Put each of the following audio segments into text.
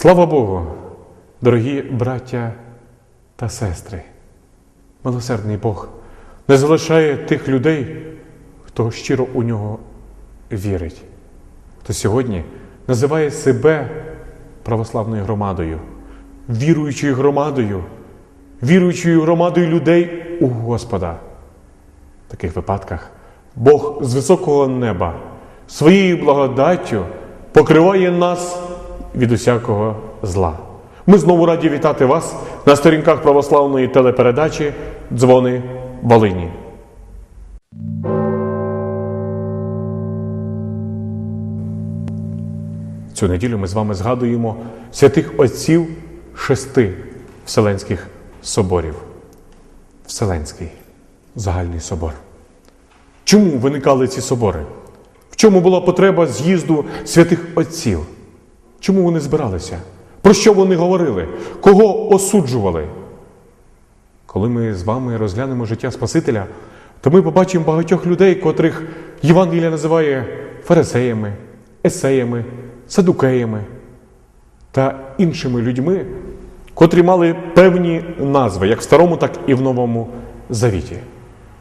Слава Богу, дорогі браття та сестри, милосердний Бог не залишає тих людей, хто щиро у нього вірить, хто сьогодні називає себе православною громадою, віруючою громадою, віруючою громадою людей у Господа. В таких випадках Бог з високого неба своєю благодаттю покриває нас від усякого зла. Ми знову раді вітати вас на сторінках православної телепередачі Дзвони Волині. Цю неділю ми з вами згадуємо святих отців шести Вселенських соборів. Вселенський загальний собор. Чому виникали ці собори? В чому була потреба з'їзду святих отців? Чому вони збиралися? Про що вони говорили? Кого осуджували? Коли ми з вами розглянемо життя Спасителя, то ми побачимо багатьох людей, котрих Євангелія називає фарисеями, есеями, садукеями та іншими людьми, котрі мали певні назви, як в Старому, так і в Новому Завіті.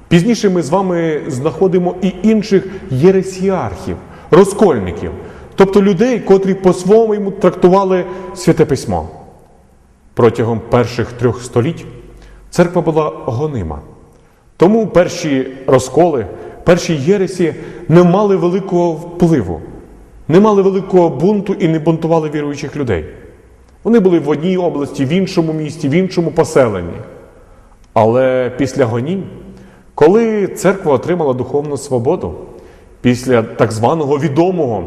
Пізніше ми з вами знаходимо і інших єресіархів, розкольників, тобто людей, котрі по-своєму трактували святе письмо. Протягом перших трьох століть церква була гонима. Тому перші розколи, перші єресі не мали великого впливу, не мали великого бунту і не бунтували віруючих людей. Вони були в одній області, в іншому місті, в іншому поселенні. Але після гонінь, коли церква отримала духовну свободу, після так званого відомого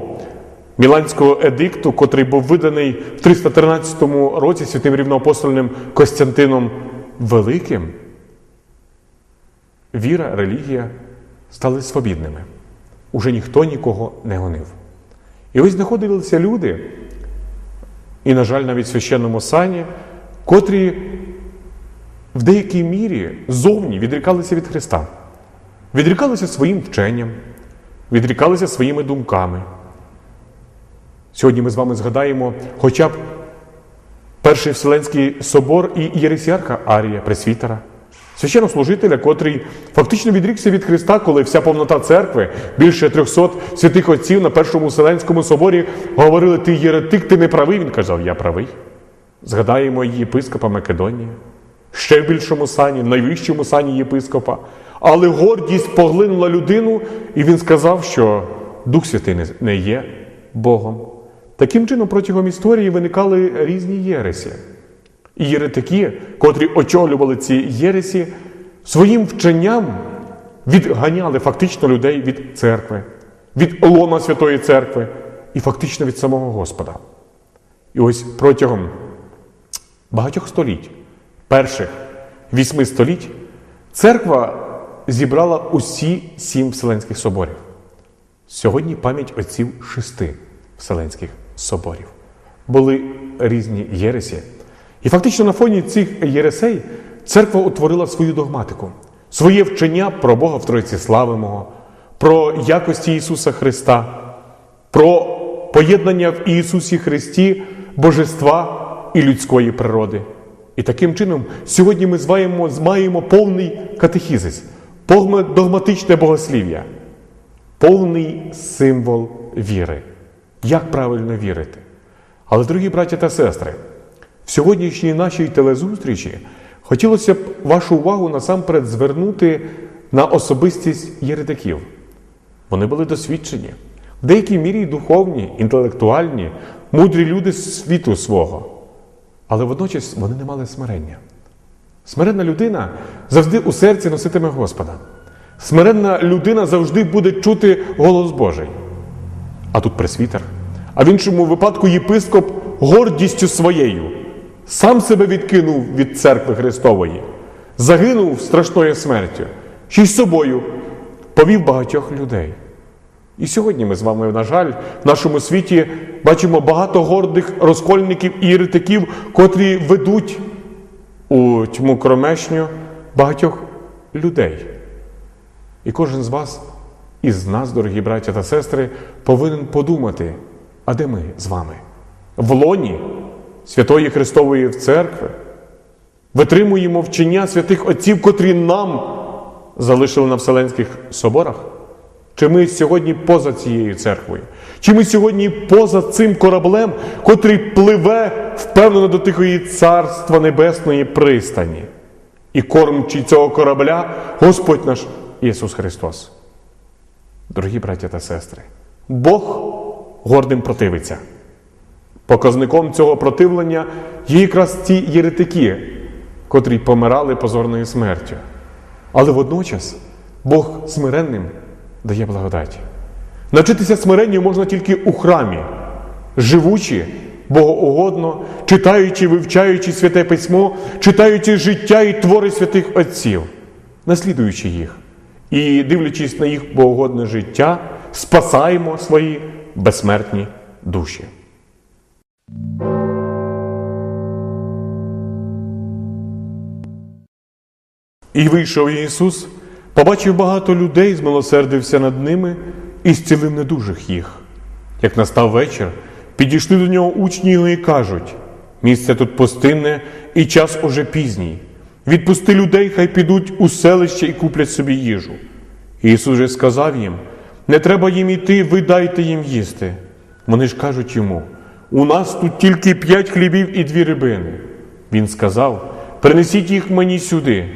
Міланського едикту, котрий був виданий в 313 році святим рівноапостольним Костянтином Великим, віра, релігія стали свобідними. Уже ніхто нікого не гонив. І ось знаходилися люди, і, на жаль, навіть в священному сані, котрі в деякій мірі зовні відрікалися від Христа, відрікалися своїм вченням, відрікалися своїми думками. Сьогодні ми з вами згадаємо хоча б Перший Вселенський собор і Єресіарха Арія, пресвітера, священнослужителя, котрий фактично відрікся від Христа, коли вся повнота церкви, більше 300 святих отців на Першому Вселенському соборі говорили: Ти єретик, ти не правий. Він казав, я правий. Згадаємо єпископа Македонії, ще в більшому сані, найвищому сані єпископа. Але гордість поглинула людину, і він сказав, що Дух Святий не є Богом. Таким чином, протягом історії виникали різні єресі. І єретики, котрі очолювали ці єресі, своїм вченням відганяли фактично людей від церкви, від лона Святої Церкви і фактично від самого Господа. І ось протягом багатьох століть, перших вісьми століть, церква зібрала усі сім Вселенських соборів. Сьогодні пам'ять отців шести Вселенських соборів. Були різні єресі. І фактично на фоні цих єресей церква утворила свою догматику, своє вчення про Бога в Тройці Славимого, про якості Ісуса Христа, про поєднання в Ісусі Христі Божества і людської природи. І таким чином сьогодні ми маємо, маємо повний катехізис, повне догматичне богослів'я повний символ віри. Як правильно вірити? Але, дорогі браття та сестри, в сьогоднішній нашій телезустрічі хотілося б вашу увагу насамперед звернути на особистість єретиків. Вони були досвідчені, в деякій мірі духовні, інтелектуальні, мудрі люди світу свого. Але водночас вони не мали смирення. Смиренна людина завжди у серці носитиме Господа. Смиренна людина завжди буде чути голос Божий. А тут пресвітер. А в іншому випадку єпископ гордістю своєю сам себе відкинув від церкви Христової, загинув страшною смертю, ще й з собою повів багатьох людей. І сьогодні ми з вами, на жаль, в нашому світі бачимо багато гордих розкольників і єретиків, котрі ведуть у тьму кромешню багатьох людей. І кожен з вас, із нас, дорогі браття та сестри, повинен подумати, а де ми з вами? В лоні Святої Христової Церкви, витримуємо вчення святих Отців, котрі нам залишили на Вселенських соборах? Чи ми сьогодні поза цією церквою? Чи ми сьогодні поза цим кораблем, котрий пливе впевнено до тихої царства небесної пристані? І кормчий цього корабля Господь наш Ісус Христос. Дорогі браття та сестри, Бог гордим противиться. Показником цього противлення є якраз ті єретики, котрі помирали позорною смертю. Але водночас Бог смиренним дає благодаті. Навчитися смиренню можна тільки у храмі, живучи богоугодно, читаючи, вивчаючи святе письмо, читаючи життя і твори святих Отців, наслідуючи їх і дивлячись на їх богоугодне життя, спасаємо свої безсмертні душі. І вийшов Ісус, побачив багато людей, змилосердився над ними і зцілив недужих їх. Як настав вечір, підійшли до нього учні його і кажуть: місце тут пустинне і час уже пізній. Відпусти людей, хай підуть у селище і куплять собі їжу. Ісус же сказав їм: не треба їм іти, ви дайте їм їсти. Вони ж кажуть йому: у нас тут тільки п'ять хлібів і дві рибини. Він сказав: принесіть їх мені сюди.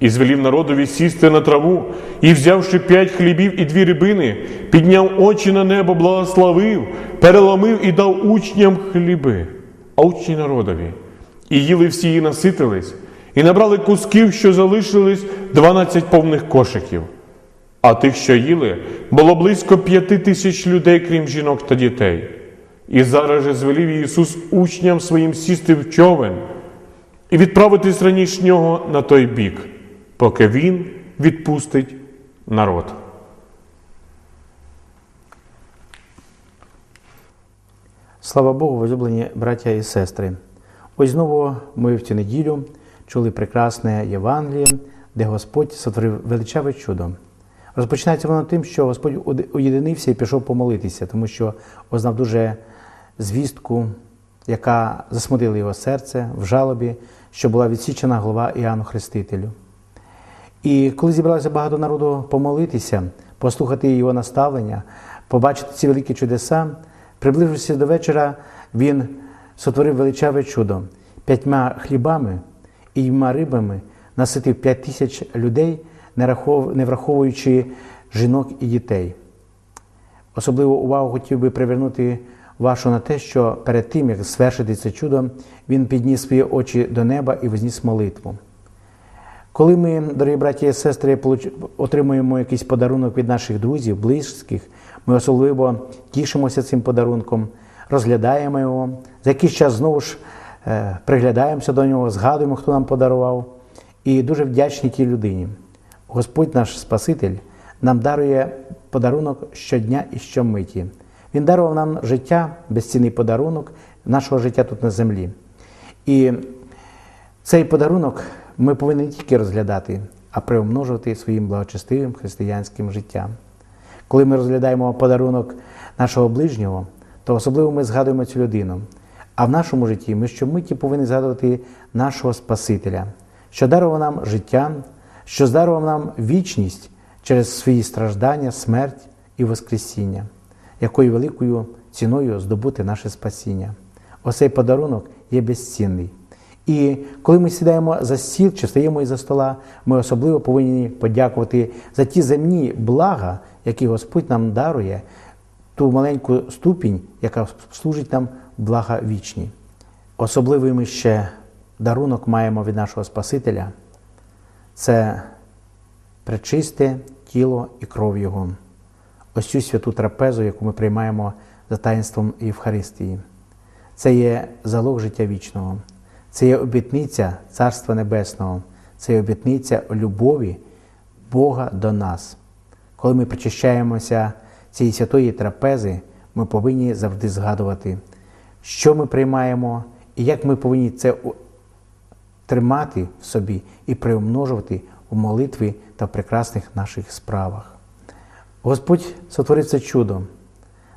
І звелів народові сісти на траву, і, взявши п'ять хлібів і дві рибини, підняв очі на небо, благословив, переломив і дав учням хліби, а учні народові. І їли всі і наситились, і набрали кусків, що залишились, дванадцять повних кошиків. А тих, що їли, було близько п'яти тисяч людей, крім жінок та дітей. І зараз же звелів Ісус учням своїм сісти в човен і відправитись раніше нього на той бік, поки Він відпустить народ. Слава Богу, возлюблені браття і сестри. Ось знову ми в цю неділю чули прекрасне Євангеліє, де Господь сотворив величаве чудо. Розпочинається воно тим, що Господь уєдинився і пішов помолитися, тому що ознав дуже звістку, яка засмутила його серце в жалобі, що була відсічена голова Іоанну Хрестителю. І коли зібралося багато народу помолитися, послухати його наставлення, побачити ці великі чудеса, приближившись до вечора, він сотворив величаве чудо п'ятьма хлібами і йма рибами наситив п'ять тисяч людей, не враховуючи жінок і дітей. Особливу увагу хотів би привернути вашу на те, що перед тим, як звершити це чудо, він підніс свої очі до неба і возніс молитву. Коли ми, дорогі браті і сестри, отримуємо якийсь подарунок від наших друзів, близьких, ми особливо тішимося цим подарунком, розглядаємо його, за якийсь час знову ж приглядаємося до нього, згадуємо, хто нам подарував, і дуже вдячні тій людині. Господь наш Спаситель нам дарує подарунок щодня і щомиті. Він дарував нам життя, безцінний подарунок нашого життя тут на землі. І цей подарунок ми повинні не тільки розглядати, а приумножувати своїм благочестивим християнським життям. Коли ми розглядаємо подарунок нашого ближнього, то особливо ми згадуємо цю людину. А в нашому житті ми щомиті повинні згадувати нашого Спасителя, що дарував нам життя, що здарував нам вічність через свої страждання, смерть і Воскресіння, якою великою ціною здобути наше спасіння. Оцей подарунок є безцінний. І коли ми сідаємо за стіл чи стаємо із за стола, ми особливо повинні подякувати за ті земні блага, які Господь нам дарує, ту маленьку ступінь, яка служить нам блага вічні. Особливий ми ще дарунок маємо від нашого Спасителя це пречисте тіло і кров Його. Ось цю святу трапезу, яку ми приймаємо за таїнством Євхаристії. Це є залог життя вічного. Це є обітниця Царства Небесного, це є обітниця любові Бога до нас. Коли ми причащаємося цієї святої трапези, ми повинні завжди згадувати, що ми приймаємо і як ми повинні це тримати в собі і приумножувати у молитві та в прекрасних наших справах. Господь сотворив це чудо,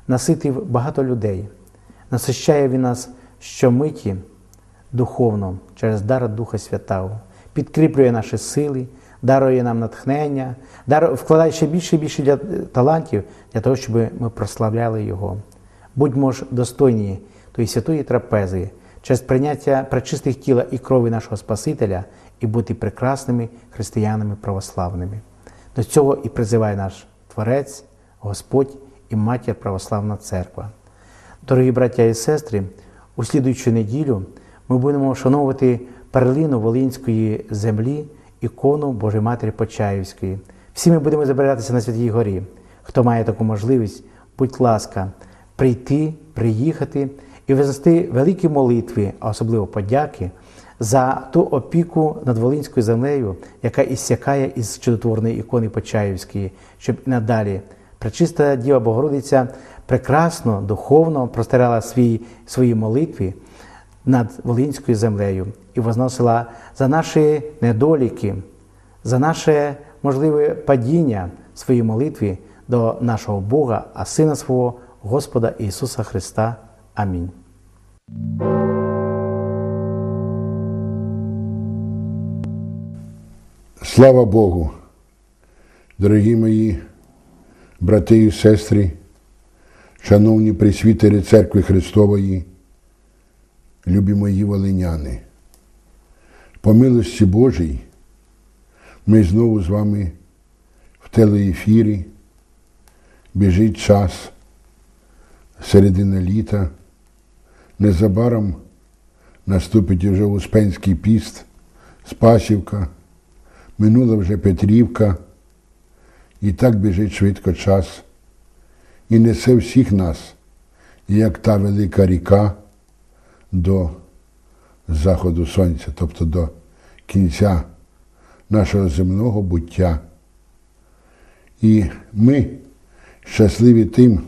наситив багато людей, насищає Він нас щомиті духовно через дар Духа Святого, підкріплює наші сили, дарує нам натхнення, вкладає ще більше і більше для, талантів для того, щоб ми прославляли Його. Будьмо ж достойні тої святої трапези, через прийняття пречистих тіла і крові нашого Спасителя і бути прекрасними християнами православними. До цього і призиває наш Творець, Господь і Матір Православна Церква. Дорогі браття і сестри, у слідуючу неділю ми будемо вшановувати перлину Волинської землі, ікону Божої Матері Почаївської. Всі ми будемо збиратися на Святій Горі. Хто має таку можливість, будь ласка, прийти, приїхати і вознести великі молитви, а особливо подяки за ту опіку над Волинською землею, яка іссякає із чудотворної ікони Почаївської, щоб і надалі Пречиста Діва Богородиця прекрасно, духовно простирала свої, свої молитви над Волинською землею і возносила за наші недоліки, за наше можливе падіння свої молитви до нашого Бога, а Сина свого Господа Ісуса Христа. Амінь. Слава Богу, дорогі мої брати і сестри, шановні присвітери Церкви Христової, любі мої волиняни. По милості Божій ми знову з вами в телеефірі. Біжить час, середина літа. Незабаром наступить вже Успенський піст, Спасівка. Минула вже Петрівка, і так біжить швидко час, і несе всіх нас, як та велика ріка до заходу сонця, тобто до кінця нашого земного буття. І ми щасливі тим,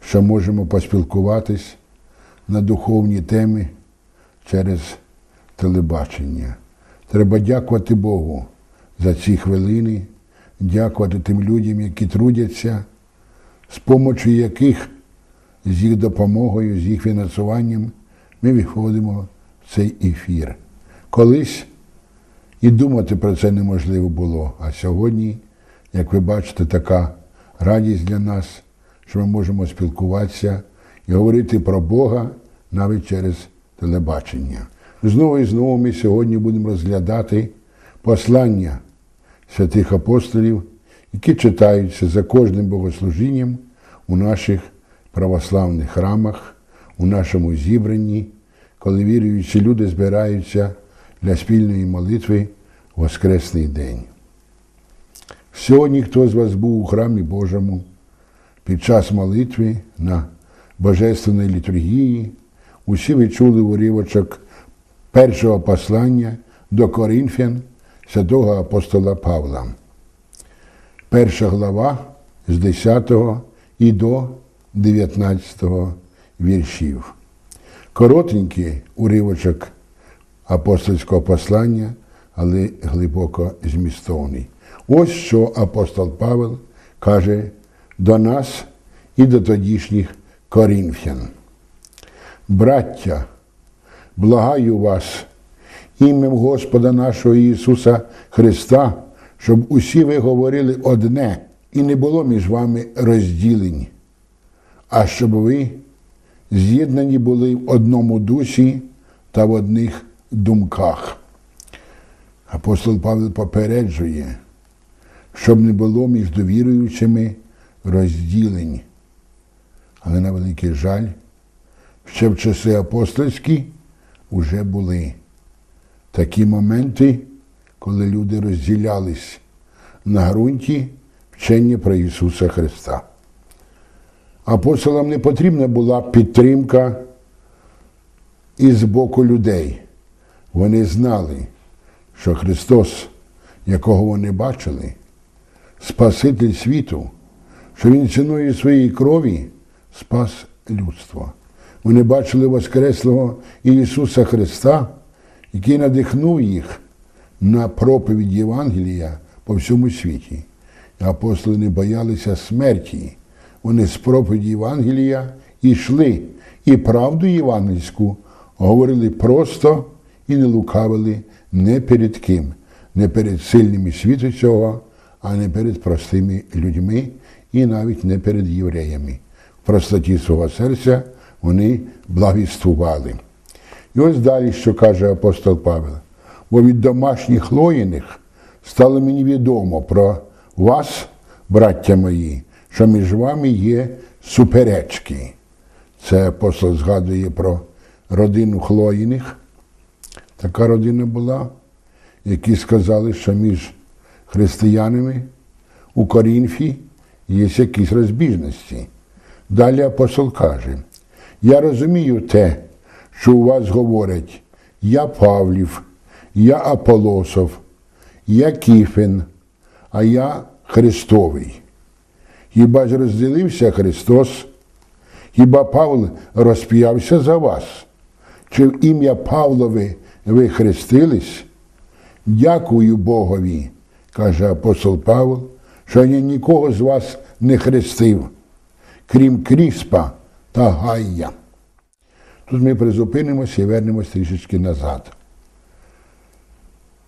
що можемо поспілкуватись на духовні теми через телебачення. Треба дякувати Богу за ці хвилини, дякувати тим людям, які трудяться, з допомогою яких, з їх допомогою, з їх фінансуванням ми виходимо в цей ефір. Колись і думати про це неможливо було. А сьогодні, як ви бачите, така радість для нас, що ми можемо спілкуватися і говорити про Бога навіть через телебачення. Знову і знову ми сьогодні будемо розглядати послання святих апостолів, які читаються за кожним богослужінням у наших православних храмах, у нашому зібранні, коли віруючі люди збираються для спільної молитви в Воскресний день. Сьогодні хто з вас був у храмі Божому під час молитви на Божественної літургії, усі ви чули уривочок першого послання до Коринфян святого апостола Павла. Перша глава з 10 і до 19 віршів. Коротенький уривочок апостольського послання, але глибоко змістовний. Ось що апостол Павел каже до нас і до тодішніх коринфян. Браття, благаю вас ім'ям Господа нашого Ісуса Христа, щоб усі ви говорили одне і не було між вами розділень, а щоб ви з'єднані були в одному дусі та в одних думках. Апостол Павло попереджує, щоб не було між довіруючими розділень. Але на великий жаль, ще в часи апостольські вже були такі моменти, коли люди розділялись на ґрунті вчення про Ісуса Христа. Апостолам не потрібна була підтримка із боку людей. Вони знали, що Христос, якого вони бачили, Спаситель світу, що Він ціною своєї крові спас людство. Вони бачили Воскреслого Ісуса Христа, який надихнув їх на проповідь Євангелія по всьому світі. Апостоли не боялися смерті. Вони з проповіді Євангелія йшли і правду євангельську говорили просто і не лукавили не перед ким, не перед сильними світу цього, а не перед простими людьми і навіть не перед євреями. Простоті свого серця вони благовіствували. І ось далі, що каже апостол Павел. Бо від домашніх лоїних стало мені відомо про вас, браття мої, що між вами є суперечки. Це апостол згадує про родину Хлоїних. Така родина була, які сказали, що між християнами у Корінфі є якісь розбіжності. Далі апостол каже: Я розумію те, що у вас говорять, я Павлів, я Аполосов, я Кіфен, а я Христовий. Хіба ж розділився Христос? Хіба Павло розп'явся за вас? Чи в ім'я Павлове ви хрестились? Дякую Богові, каже апостол Павло, що я нікого з вас не хрестив, крім Кріспа та Гайя. Тут ми призупинимося і вернемось трішечки назад.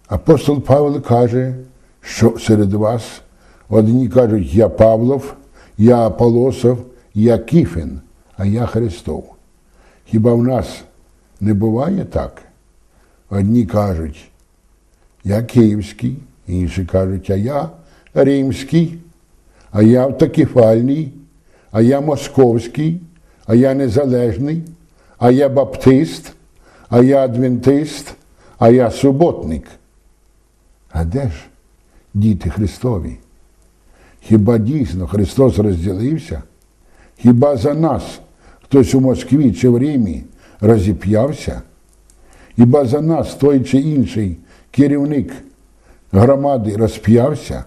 Апостол Павло каже, що серед вас одні кажуть, я Павлов, я Аполосов, я Кіфін, а я Христов. Хіба в нас не буває так? Одні кажуть, я Київський, інші кажуть, а я Римський, а я автокефальний, а я московський, а я незалежний, а я баптист, а я адвентист, а я суботник. А де ж діти Христові? Хіба дійсно Христос розділився? Хіба за нас хтось у Москві чи в Римі розіп'явся? Хіба за нас той чи інший керівник громади розп'явся?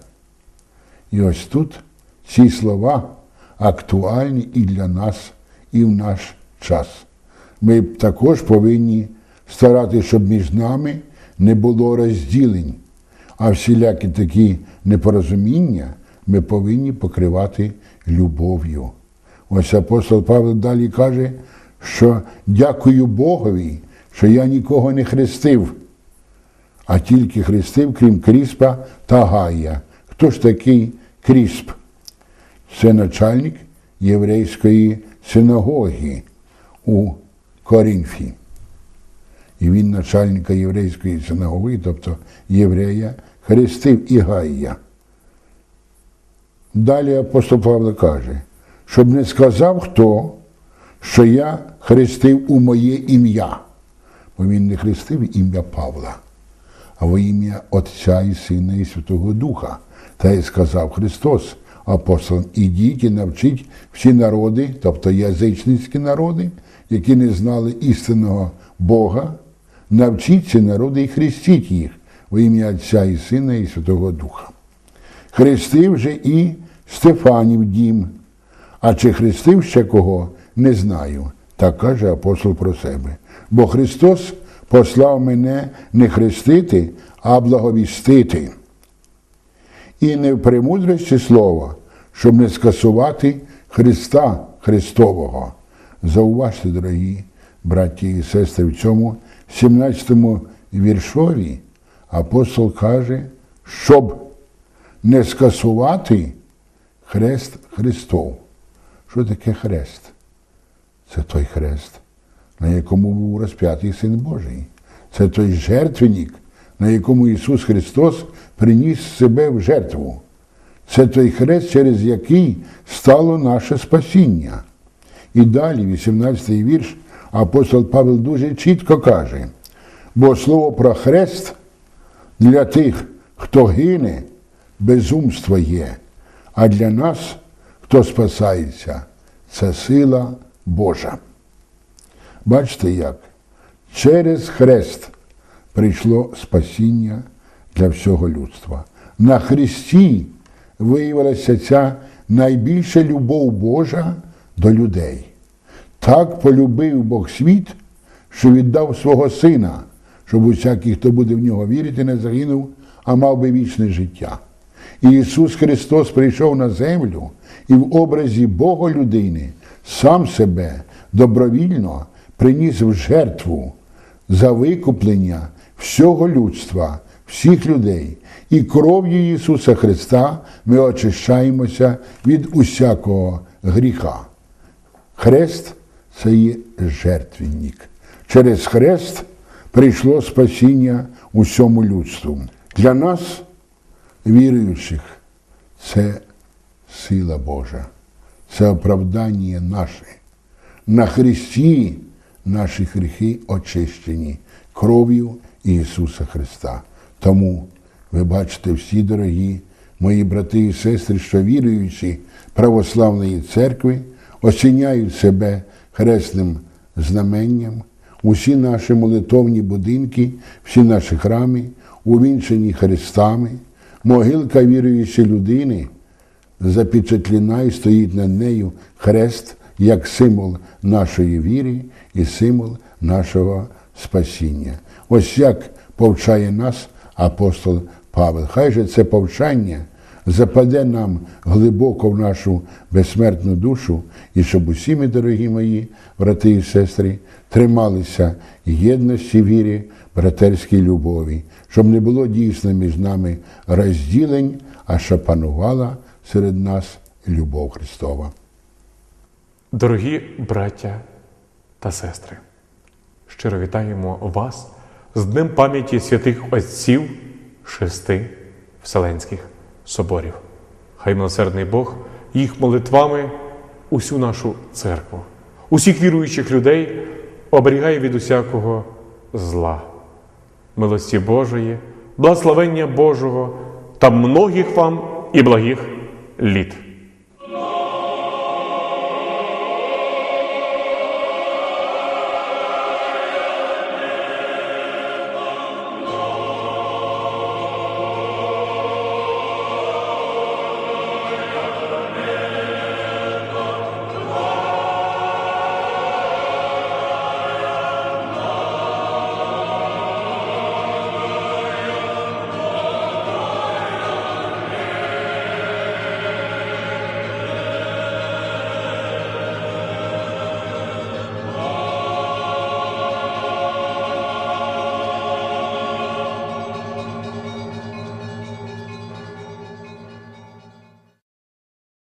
І ось тут ці слова актуальні і для нас, і в наш час. Ми також повинні старатися, щоб між нами не було розділень, а всілякі такі непорозуміння ми повинні покривати любов'ю. Ось апостол Павло далі каже, що дякую Богові, що я нікого не хрестив, а тільки хрестив, крім Кріспа та Гая. Хто ж такий Крісп? Це начальник єврейської синагоги у Корінфі. І він начальника єврейської синагоги, тобто єврея, хрестив і Гая. Далі апостол Павло каже, щоб не сказав хто, що я хрестив у моє ім'я. Бо він не хрестив ім'я Павла, а во ім'я Отця і Сина і Святого Духа. Та й сказав Христос апостолам, ідіть і навчіть всі народи, тобто язичницькі народи, які не знали істинного Бога, навчіть ці народи і хрестіть їх во ім'я Отця і Сина і Святого Духа. Хрестив же і Стефанів дім, а чи хрестив ще кого, не знаю. Так каже апостол про себе. Бо Христос послав мене не хрестити, а благовістити. І не в премудрості слова, щоб не скасувати Христа Христового. Зауважте, дорогі браті і сестри, в цьому 17-му віршові апостол каже, щоб не скасувати хрест Христов. Що таке хрест? Це той хрест, на якому був розп'ятий Син Божий. Це той жертвенник, на якому Ісус Христос приніс себе в жертву. Це той хрест, через який стало наше спасіння. І далі, 18-й вірш, апостол Павел дуже чітко каже, бо слово про хрест для тих, хто гине, безумство є, а для нас, хто спасається, це сила Божа. Бачите як? Через хрест прийшло спасіння для всього людства. На Христі виявилася ця найбільша любов Божа до людей. Так полюбив Бог світ, що віддав свого сина, щоб усякий, хто буде в нього вірити, не загинув, а мав би вічне життя. І Ісус Христос прийшов на землю і в образі Бога людини сам себе добровільно приніс в жертву за викуплення всього людства, всіх людей. І кров'ю Ісуса Христа ми очищаємося від усякого гріха. Хрест це є жертвенник. Через хрест прийшло спасіння усьому людству. Для нас, віруючих, це сила Божа, це оправдання наше. На Христі наші гріхи очищені кров'ю Ісуса Христа. Тому ви бачите всі дорогі мої брати і сестри, що віруючі православної церкви, осіняють себе хресним знаменням, усі наші молитовні будинки, всі наші храми, увінчені хрестами, могилка віруючої людини запечатлена і стоїть над нею хрест як символ нашої віри і символ нашого спасіння. Ось як повчає нас апостол Павел. Хай же це повчання западе нам глибоко в нашу безсмертну душу, і щоб усі ми, дорогі мої брати і сестри, трималися єдності вірі, братерській любові, щоб не було дійсно між нами розділень, а щоб панувала серед нас любов Христова. Дорогі браття та сестри, щиро вітаємо вас з Днем пам'яті святих Отців шести Вселенських соборів. Хай милосердний Бог їх молитвами усю нашу церкву, усіх віруючих людей оберігає від усякого зла, милості Божої, благословення Божого та многих вам і благих літ.